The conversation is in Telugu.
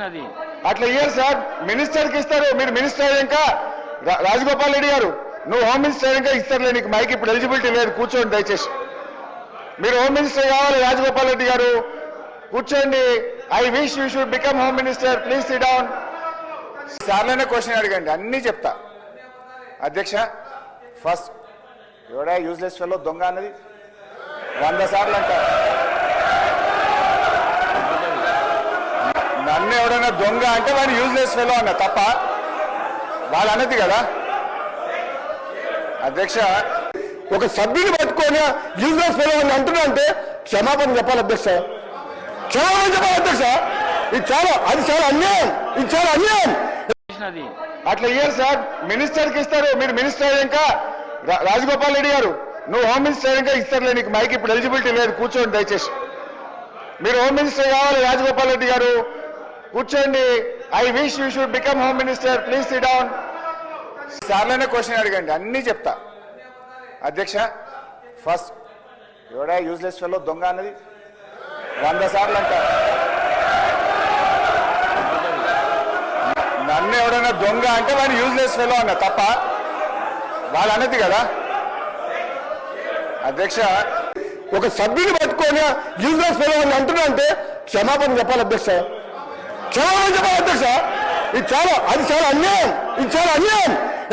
చేసినది అట్లా ఇయ్యారు సార్. మినిస్టర్కి ఇస్తారు. మీరు మినిస్టర్ అయ్యాక రాజగోపాల్ రెడ్డి గారు నువ్వు హోమ్ మినిస్టర్ అయ్యాక ఇస్తారులే నీకు మైక్ ఇప్పుడు ఎలిజిబిలిటీ లేదు. కూర్చోండి దయచేసి. మీరు హోమ్ మినిస్టర్ కావాలి రాజగోపాల్ రెడ్డి గారు. కూర్చోండి. I wish you should become home minister. Please sit down. సార్లోనే question అడగండి. అన్నీ చెప్తా. అధ్యక్ష ఫస్ట్ ఎవడా? యూజ్లెస్ ఫెలో దొంగ అన్నది? వంద సార్లు అంటారు. నన్ను ఎవడైనా దొంగ అంటే వాడు యూజ్లెస్ ఫెలో అన్న తప్ప వాళ్ళు అన్నది కదా. అధ్యక్ష ఒక సభ్యుని పట్టుకొని యూజ్లెస్ ఫెలో అని అంటున్నా అంటే క్షమాపణ చెప్పాలి అధ్యక్ష. క్షమాపణ చెప్పాలి అధ్యక్ష. ఇది చాలా అది చాలా అన్యాయం. ఇది చాలా అన్యాయం. అట్లా ఇయ్యారు సార్. మినిస్టర్కి ఇస్తారు. మీరు మినిస్టర్ అయ్యాక రాజగోపాల్ రెడ్డి గారు నువ్వు హోమ్ మినిస్టర్ అయ్యాక ఇస్తారులే నీకు మైక్ ఇప్పుడు ఎలిజిబిలిటీ లేదు. కూర్చోండి దయచేసి. మీరు హోమ్ మినిస్టర్ కావాలి రాజగోపాల్ రెడ్డి గారు. కూర్చోండి. I wish you should become home minister please sit down సార్లోనే question అడగండి. అన్నీ చెప్తా. అధ్యక్ష ఫస్ట్ ఎవడా యూజ్లెస్ ఫెల్లో దొంగ అన్నది? వంద సార్లు అంటారు నన్ను ఎవడైనా దొంగ అంటే వాడిని యూజ్లెస్ ఫెలో అన్న. తప్ప వాళ్ళు అన్నది కదా? అధ్యక్ష ఒక సభ్యుని పట్టుకొని యూజ్లెస్ ఫెలో అని అంటున్నా అంటే క్షమాపణ చెప్పాలి అధ్యక్ష. క్షమాపణ చెప్పాలి అధ్యక్ష. ఇది చాలా అది చాలా అన్యాయం. ఇది చాలా అన్యాయం.